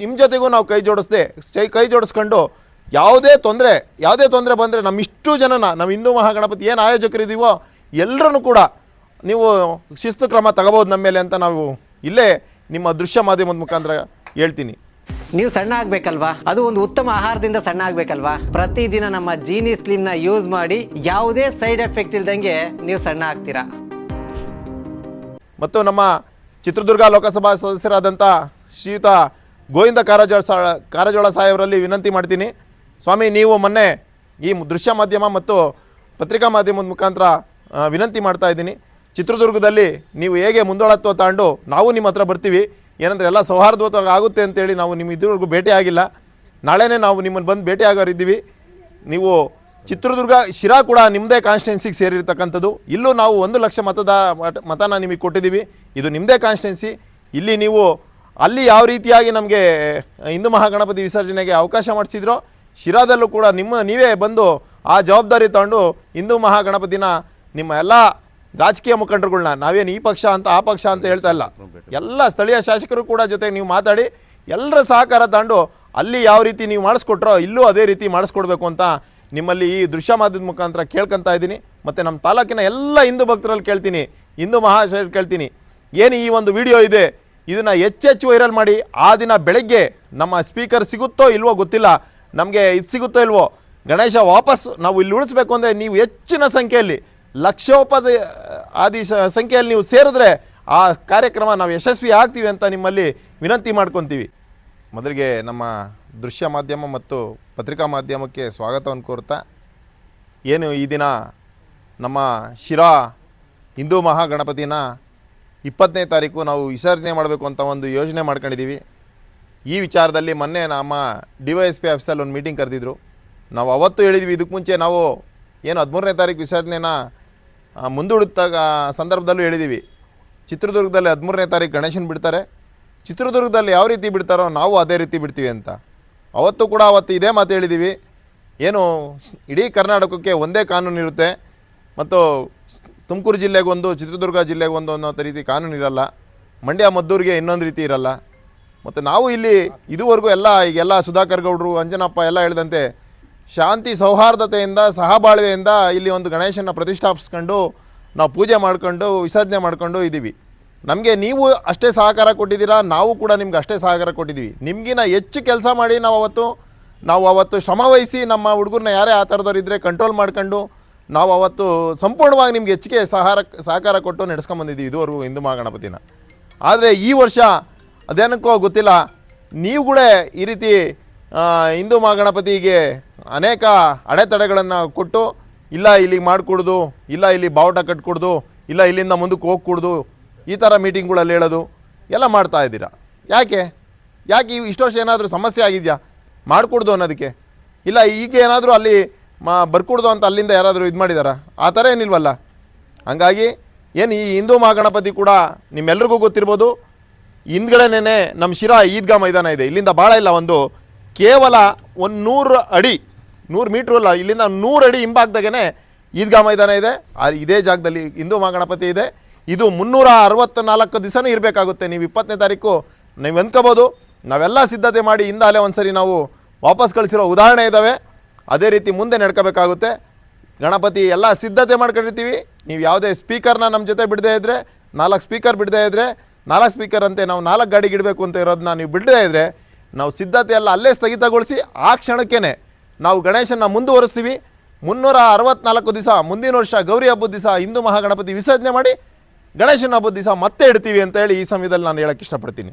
ನಿಮ್ಮ ಜೊತೆಗೂ ನಾವು ಕೈ ಜೋಡಿಸ್ದೆ ಕೈ ಕೈ ಜೋಡಿಸ್ಕೊಂಡು ಯಾವುದೇ ತೊಂದರೆ ಯಾವುದೇ ತೊಂದರೆ ಬಂದರೆ ನಮ್ಮ ಇಷ್ಟು ಜನನ ನಮ್ಮ ಹಿಂದೂ ಮಹಾಗಣಪತಿ ಏನು ಆಯೋಜಕರಿದ್ದೀವೋ ಎಲ್ಲರೂ ಕೂಡ ನೀವು ಶಿಸ್ತು ಕ್ರಮ ತಗೋಬೋದು ನಮ್ಮ ಮೇಲೆ ಅಂತ ನಾವು ಇಲ್ಲೇ ನಿಮ್ಮ ದೃಶ್ಯ ಮಾಧ್ಯಮದ ಮುಖಾಂತರ ಹೇಳ್ತೀನಿ. ನೀವು ಸಣ್ಣ ಆಗ್ಬೇಕಲ್ವಾ? ಅದು ಒಂದು ಉತ್ತಮ ಆಹಾರದಿಂದ ಸಣ್ಣ ಆಗ್ಬೇಕಲ್ವಾ? ಪ್ರತಿದಿನ ನಮ್ಮ ಜೀನಿ ಸ್ಲಿಮ್ನ ಯೂಸ್ ಮಾಡಿ ಯಾವುದೇ ಸೈಡ್ ಎಫೆಕ್ಟ್ ಇಲ್ದಂಗೆ ನೀವು ಸಣ್ಣ ಆಗ್ತೀರಾ? ಮತ್ತು ನಮ್ಮ ಚಿತ್ರದುರ್ಗ ಲೋಕಸಭಾ ಸದಸ್ಯರಾದಂಥ ಶ್ರೀಯುತ ಗೋವಿಂದ ಕಾರಜೋಳ ಸಾ, ಕಾರಜೋಳ ಸಾಹೇಬರಲ್ಲಿ ವಿನಂತಿ ಮಾಡ್ತೀನಿ. ಸ್ವಾಮಿ, ನೀವು ಮೊನ್ನೆ ಈ ದೃಶ್ಯ ಮಾಧ್ಯಮ ಮತ್ತು ಪತ್ರಿಕಾ ಮಾಧ್ಯಮದ ಮುಖಾಂತರ ವಿನಂತಿ ಮಾಡ್ತಾ ಇದ್ದೀನಿ. ಚಿತ್ರದುರ್ಗದಲ್ಲಿ ನೀವು ಹೇಗೆ ಮುಂದೋಳತ್ವ ತಾಂಡು ನಾವು ನಿಮ್ಮ ಹತ್ರ ಬರ್ತೀವಿ. ಏನಂದರೆ ಎಲ್ಲ ಸೌಹಾರ್ದಯುತವಾಗಿ ಆಗುತ್ತೆ ಅಂತೇಳಿ ನಾವು ನಿಮ್ಮ ಇದುವರೆಗೂ ಭೇಟಿ ಆಗಿಲ್ಲ. ನಾಳೆನೇ ನಾವು ನಿಮ್ಮನ್ನು ಬಂದು ಭೇಟಿ ಆಗೋರಿದ್ದೀವಿ ನೀವು ಚಿತ್ರದುರ್ಗ, ಶಿರಾ ಕೂಡ ನಿಮ್ಮದೇ ಕಾನ್ಸ್ಟಿಟ್ಯೂನ್ಸಿಗೆ ಸೇರಿರ್ತಕ್ಕಂಥದ್ದು. ಇಲ್ಲೂ ನಾವು ಒಂದು ಲಕ್ಷ ಮತದ ಮತ- ಮತನ ನಿಮಗೆ ಕೊಟ್ಟಿದ್ದೀವಿ. ಇದು ನಿಮ್ಮದೇ ಕಾನ್ಸ್ಟಿಟ್ಯೂನ್ಸಿ ಇಲ್ಲಿ ನೀವು ಅಲ್ಲಿ ಯಾವ ರೀತಿಯಾಗಿ ನಮಗೆ ಹಿಂದೂ ಮಹಾಗಣಪತಿ ವಿಸರ್ಜನೆಗೆ ಅವಕಾಶ ಮಾಡಿಸಿದ್ರೋ, ಶಿರಾದಲ್ಲೂ ಕೂಡ ನಿಮ್ಮ, ನೀವೇ ಬಂದು ಆ ಜವಾಬ್ದಾರಿ ತಗೊಂಡು ಹಿಂದೂ ಮಹಾಗಣಪತಿನ ನಿಮ್ಮ ಎಲ್ಲ ರಾಜಕೀಯ ಮುಖಂಡರುಗಳನ್ನ ನಾವೇನು ಈ ಪಕ್ಷ ಅಂತ, ಆ ಪಕ್ಷ ಅಂತ ಹೇಳ್ತಾ ಇಲ್ಲ. ಎಲ್ಲ ಸ್ಥಳೀಯ ಶಾಸಕರು ಕೂಡ ಜೊತೆ ನೀವು ಮಾತಾಡಿ, ಎಲ್ಲರ ಸಹಕಾರ ತಗೊಂಡು ಅಲ್ಲಿ ಯಾವ ರೀತಿ ನೀವು ಮಾಡಿಸ್ಕೊಟ್ರೋ, ಇಲ್ಲೂ ಅದೇ ರೀತಿ ಮಾಡಿಸ್ಕೊಡ್ಬೇಕು ಅಂತ ನಿಮ್ಮಲ್ಲಿ ಈ ದೃಶ್ಯ ಮಾಧ್ಯಮದ ಮುಖಾಂತರ ಕೇಳ್ಕೊತಾ ಇದ್ದೀನಿ. ಮತ್ತು ನಮ್ಮ ತಾಲೂಕಿನ ಎಲ್ಲ ಹಿಂದೂ ಭಕ್ತರಲ್ಲಿ ಕೇಳ್ತೀನಿ, ಹಿಂದೂ ಮಹಾಶಯರು ಕೇಳ್ತೀನಿ, ಏನು ಈ ಒಂದು ವಿಡಿಯೋ ಇದೆ ಇದನ್ನು ಹೆಚ್ಚೆಚ್ಚು ವೈರಲ್ ಮಾಡಿ ಆ ದಿನ ಬೆಳಗ್ಗೆ ನಮ್ಮ ಸ್ಪೀಕರ್ ಸಿಗುತ್ತೋ ಇಲ್ವೋ ಗೊತ್ತಿಲ್ಲ. ನಮಗೆ ಇದು ಸಿಗುತ್ತೋ ಇಲ್ವೋ? ಗಣೇಶ, ವಾಪಸ್ ನಾವು ಇಲ್ಲಿ ಉಳಿಸ್ಬೇಕು ಅಂದರೆ ನೀವು ಹೆಚ್ಚಿನ ಸಂಖ್ಯೆಯಲ್ಲಿ, ಲಕ್ಷೋಪದ ಆದಿ ಸಂಖ್ಯೆಯಲ್ಲಿ ನೀವು ಸೇರಿದ್ರೆ ಆ ಕಾರ್ಯಕ್ರಮ ನಾವು ಯಶಸ್ವಿ ಆಗ್ತೀವಿ ಅಂತ ನಿಮ್ಮಲ್ಲಿ ವಿನಂತಿ ಮಾಡ್ಕೊತೀವಿ. ಮೊದಲಿಗೆ ನಮ್ಮ ದೃಶ್ಯ ಮಾಧ್ಯಮ ಮತ್ತು ಪತ್ರಿಕಾ ಮಾಧ್ಯಮಕ್ಕೆ ಸ್ವಾಗತವನ್ನು ಕೋರ್ತಾ, ಏನು ಈ ದಿನ ನಮ್ಮ ಶಿರಾ ಹಿಂದೂ ಮಹಾಗಣಪತಿನ ಇಪ್ಪತ್ತನೇ ತಾರೀಕು ನಾವು ವಿಸರ್ಜನೆ ಮಾಡಬೇಕು ಅಂತ ಒಂದು ಯೋಜನೆ ಮಾಡ್ಕೊಂಡಿದ್ದೀವಿ. ಈ ವಿಚಾರದಲ್ಲಿ ಮೊನ್ನೆ ನಮ್ಮ ಡಿ ವೈ ಎಸ್ ಪಿ ಆಫೀಸಲ್ಲಿ ಒಂದು ಮೀಟಿಂಗ್ ಕರೆದಿದ್ರು. ನಾವು ಅವತ್ತು ಹೇಳಿದ್ವಿ, ಇದಕ್ಕೆ ಮುಂಚೆ ನಾವು ಏನು ಹದಿಮೂರನೇ ತಾರೀಕು ವಿಸರ್ಜನೆನ ಮುಂದೂಡುತ್ತಾಗ ಸಂದರ್ಭದಲ್ಲೂ ಹೇಳಿದ್ದೀವಿ. ಚಿತ್ರದುರ್ಗದಲ್ಲಿ ಹದಿಮೂರನೇ ತಾರೀಕು ಗಣೇಶನ ಬಿಡ್ತಾರೆ. ಚಿತ್ರದುರ್ಗದಲ್ಲಿ ಯಾವ ರೀತಿ ಬಿಡ್ತಾರೋ ನಾವು ಅದೇ ರೀತಿ ಬಿಡ್ತೀವಿ ಅಂತ. ಅವತ್ತು ಕೂಡ ಅವತ್ತು ಇದೇ ಮಾತು ಹೇಳಿದ್ದೀವಿ. ಏನು ಇಡೀ ಕರ್ನಾಟಕಕ್ಕೆ ಒಂದೇ ಕಾನೂನು ಇರುತ್ತೆ. ಮತ್ತು ತುಮಕೂರು ಜಿಲ್ಲೆಗೆ ಒಂದು ಚಿತ್ರದುರ್ಗ ಜಿಲ್ಲೆಗೆ ಒಂದು ಅನ್ನೋ ರೀತಿ ಕಾನೂನು ಇರಲ್ಲ. ಮಂಡ್ಯ ಮದ್ದೂರಿಗೆ ಇನ್ನೊಂದು ರೀತಿ ಇರಲ್ಲ. ಮತ್ತು ನಾವು ಇಲ್ಲಿ ಇದುವರೆಗೂ ಎಲ್ಲ, ಈಗೆಲ್ಲ ಸುಧಾಕರ್ ಗೌಡರು, ಅಂಜನಪ್ಪ ಎಲ್ಲ ಹೇಳಿದಂತೆ ಶಾಂತಿ ಸೌಹಾರ್ದತೆಯಿಂದ, ಸಹಬಾಳ್ವೆಯಿಂದ ಇಲ್ಲಿ ಒಂದು ಗಣೇಶನ ಪ್ರತಿಷ್ಠಾಪಿಸ್ಕೊಂಡು ನಾವು ಪೂಜೆ ಮಾಡ್ಕೊಂಡು, ವಿಸರ್ಜನೆ ಮಾಡ್ಕೊಂಡು ಇದ್ದೀವಿ. ನಮಗೆ ನೀವು ಅಷ್ಟೇ ಸಹಕಾರ ಕೊಟ್ಟಿದ್ದೀರಾ, ನಾವು ಕೂಡ ನಿಮ್ಗೆ ಅಷ್ಟೇ ಸಹಕಾರ ಕೊಟ್ಟಿದ್ದೀವಿ. ನಿಮಗಿನ ಹೆಚ್ಚು ಕೆಲಸ ಮಾಡಿ ನಾವು ಅವತ್ತು ನಾವು ಅವತ್ತು ಶ್ರಮವಹಿಸಿ ನಮ್ಮ ಹುಡುಗರನ್ನ ಯಾರೇ ಆ ಥರದವ್ರು ಇದ್ದರೆ ಕಂಟ್ರೋಲ್ ಮಾಡ್ಕೊಂಡು ನಾವು ಅವತ್ತು ಸಂಪೂರ್ಣವಾಗಿ ನಿಮ್ಗೆ ಹೆಚ್ಚಿಗೆ ಸಹಾರ ಸಹಕಾರ ಕೊಟ್ಟು ನಡೆಸ್ಕೊಂಬಂದಿದ್ದೀವಿ ಇದುವರೆಗೂ ಹಿಂದೂ ಮಹಾಗಣಪತಿನ. ಆದರೆ ಈ ವರ್ಷ ಅದೇನಕ್ಕೋ ಗೊತ್ತಿಲ್ಲ. ನೀವುಗಳೇ ಈ ರೀತಿ ಹಿಂದೂ ಮಹಾಗಣಪತಿಗೆ ಅನೇಕ ಅಡೆತಡೆಗಳನ್ನು ಕೊಟ್ಟು, ಇಲ್ಲ ಇಲ್ಲಿಗೆ ಮಾಡಿಕೊಡ್ದು, ಇಲ್ಲ ಇಲ್ಲಿ ಬಾವುಟ ಕಟ್ಕೊಡ್ದು, ಇಲ್ಲ ಇಲ್ಲಿಂದ ಮುಂದಕ್ಕೆ ಹೋಗ್ಕೊಡ್ದು, ಈ ಥರ ಮೀಟಿಂಗ್ಗಳಲ್ಲಿ ಹೇಳೋದು, ಎಲ್ಲ ಮಾಡ್ತಾ ಇದ್ದೀರಾ? ಯಾಕೆ? ಯಾಕೆ ಇಷ್ಟು ವರ್ಷ ಏನಾದರೂ ಸಮಸ್ಯೆ ಆಗಿದೆಯಾ? ಮಾಡಿಕೊಡ್ದು ಅನ್ನೋದಕ್ಕೆ. ಇಲ್ಲ, ಈಗ ಏನಾದರೂ ಅಲ್ಲಿ ಮಾ ಬರ್ಕೊಡ್ದು ಅಂತ ಅಲ್ಲಿಂದ ಯಾರಾದರೂ ಇದು ಮಾಡಿದಾರಾ? ಆ ಥರ ಏನಿಲ್ವಲ್ಲ? ಹಂಗಾಗಿ ಏನು ಈ ಹಿಂದೂ ಮಹಾಗಣಪತಿ ಕೂಡ ನಿಮ್ಮೆಲ್ರಿಗೂ ಗೊತ್ತಿರ್ಬೋದು. ಹಿಂದ್ಗಡೆನೇ ನಮ್ಮ ಶಿರಾ ಈದ್ಗಾ ಮೈದಾನ ಇದೆ. ಇಲ್ಲಿಂದ ಭಾಳ ಇಲ್ಲ ಒಂದು. ಕೇವಲ ಒಂದು ನೂರು ಅಡಿ, ನೂರು ಮೀಟ್ರ್ ಅಲ್ಲ, ಇಲ್ಲಿಂದ ನೂರು ಅಡಿ ಹಿಂಬಾಗ್ದಾಗೇ ಈದ್ಗಾ ಮೈದಾನ ಇದೆ. ಇದೇ ಜಾಗದಲ್ಲಿ ಹಿಂದೂ ಮಹಾಗಣಪತಿ ಇದೆ. ಇದು ಮುನ್ನೂರ ಅರವತ್ತು ನಾಲ್ಕು ದಿವಸನೂ ಇರಬೇಕಾಗುತ್ತೆ. ನೀವು ಇಪ್ಪತ್ತನೇ ತಾರೀಕು ನೀವು ಅಂದ್ಕೋಬೋದು ನಾವೆಲ್ಲ ಸಿದ್ಧತೆ ಮಾಡಿ ಹಿಂದಾಲೆ ಒಂದು ಸರಿ ನಾವು ವಾಪಸ್ ಕಳಿಸಿರೋ ಉದಾಹರಣೆ ಇದ್ದಾವೆ ಅದೇ ರೀತಿ ಮುಂದೆ ನಡ್ಕೋಬೇಕಾಗುತ್ತೆ. ಗಣಪತಿ ಎಲ್ಲ ಸಿದ್ಧತೆ ಮಾಡ್ಕೊಂಡಿರ್ತೀವಿ. ನೀವು ಯಾವುದೇ ಸ್ಪೀಕರ್ನ ನಮ್ಮ ಜೊತೆ ಬಿಡದೇ ಇದ್ದರೆ ನಾಲ್ಕು ಸ್ಪೀಕರ್ ಬಿಡದೇ ಇದ್ದರೆ ನಾಲ್ಕು ಸ್ಪೀಕರ್ ಅಂತೆ ನಾವು ನಾಲ್ಕು ಗಾಡಿಗೆ ಇಡಬೇಕು ಅಂತ ಇರೋದನ್ನ ನೀವು ಬಿಡದೇ ಇದ್ದರೆ ನಾವು ಸಿದ್ಧತೆ ಎಲ್ಲ ಅಲ್ಲೇ ಸ್ಥಗಿತಗೊಳಿಸಿ ಆ ಕ್ಷಣಕ್ಕೇ ನಾವು ಗಣೇಶನ ಮುಂದುವರಿಸ್ತೀವಿ. ಮುನ್ನೂರ ಅರವತ್ನಾಲ್ಕು ದಿವಸ, ಮುಂದಿನ ವರ್ಷ ಗೌರಿ ಹಬ್ಬದ ದಿವಸ ಹಿಂದೂ ಮಹಾಗಣಪತಿ ವಿಸರ್ಜನೆ ಮಾಡಿ ಗಣೇಶನ ಹಬ್ಬದ ದಿವಸ ಮತ್ತೆ ಇಡ್ತೀವಿ ಅಂತ ಹೇಳಿ ಈ ಸಮಯದಲ್ಲಿ ನಾನು ಹೇಳಕ್ಕೆ ಇಷ್ಟಪಡ್ತೀನಿ.